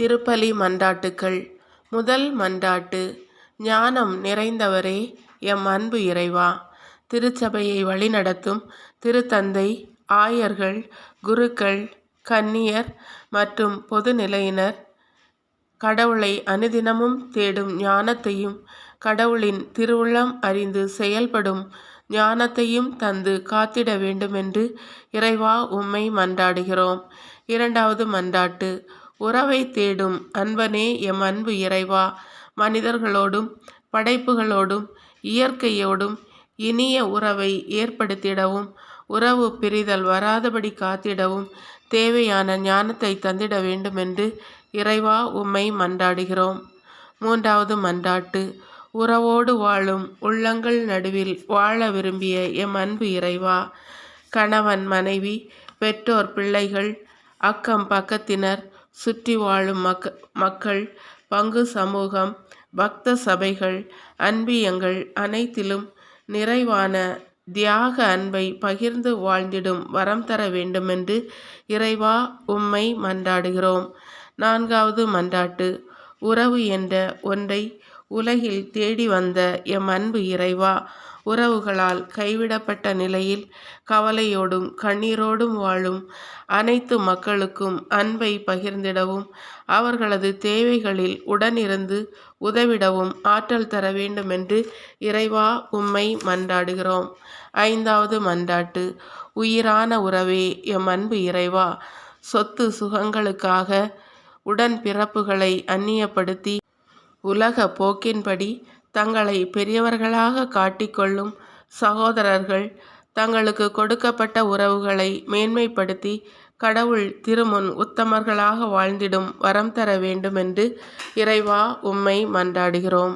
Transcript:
திருப்பலி மன்றாட்டுக்கள். முதல் மன்றாட்டு ஞானம் நிறைந்தவரே எம் அன்பு இறைவா. திருச்சபையை வழிநடத்தும் திருத்தந்தை ஆயர்கள் குருக்கள் கன்னியர் மற்றும் பொதுநிலையினர் கடவுளை அனுதினமும் தேடும் ஞானத்தையும் கடவுளின் திருவுள்ளம் அறிந்து செயல்படும் ஞானத்தையும் தந்து காத்திட வேண்டுமென்று இறைவா உம்மை மன்றாடுகிறோம். இரண்டாவது மன்றாட்டு உறவை தேடும். அன்பனே எம் அன்பு இறைவா மனிதர்களோடும் படைப்புகளோடும் இயற்கையோடும் இனிய உறவை ஏற்படுத்திடவும் உறவு பிரிதல் வராதபடி காத்திடவும் தேவையான ஞானத்தை தந்திட வேண்டுமென்று இறைவா உம்மை மன்றாடுகிறோம். மூன்றாவது மன்றாட்டு உறவோடு வாழும் உள்ளங்கள் நடுவில் வாழ விரும்பிய எம் அன்பு இறைவா கணவன் மனைவி பெற்றோர் பிள்ளைகள் அக்கம் பக்கத்தினர் சுற்றி வாழும் மக்க மக்கள் பங்கு சமூகம் பக்த சபைகள் அன்பியங்கள் அனைத்திலும் நிறைவான தியாக அன்பை பகிர்ந்து வாழ்ந்திடும் வரம் தர வேண்டுமென்று இறைவா உம்மை மன்றாடுகிறோம். நான்காவது மன்றாட்டு உறவு என்ற ஒன்றை உலகில் தேடி வந்த எம் அன்பு இறைவா உறவுகளால் கைவிடப்பட்ட நிலையில் கவலையோடும் கண்ணீரோடும் வாழும் அனைத்து மக்களுக்கும் அன்பை பகிர்ந்திடவும் அவர்களது தேவைகளில் உடனிருந்து உதவிடவும் ஆற்றல் தர வேண்டுமென்று இறைவா உம்மை மன்றாடுகிறோம். ஐந்தாவது மன்றாட்டு உயிரான உறவே எம் அன்பு இறைவா சொத்து சுகங்களுக்காக உடன் பிறப்புகளை அந்நியப்படுத்தி உலக போக்கின்படி தங்களை பெரியவர்களாக காட்டிக்கொள்ளும் சகோதரர்கள் தங்களுக்கு கொடுக்கப்பட்ட உறவுகளை மேன்மைப்படுத்தி கடவுள் திருமுன் உத்தமர்களாக வாழ்ந்திடும் வரம் தர வேண்டுமென்று இறைவா உம்மை மன்றாடுகிறோம்.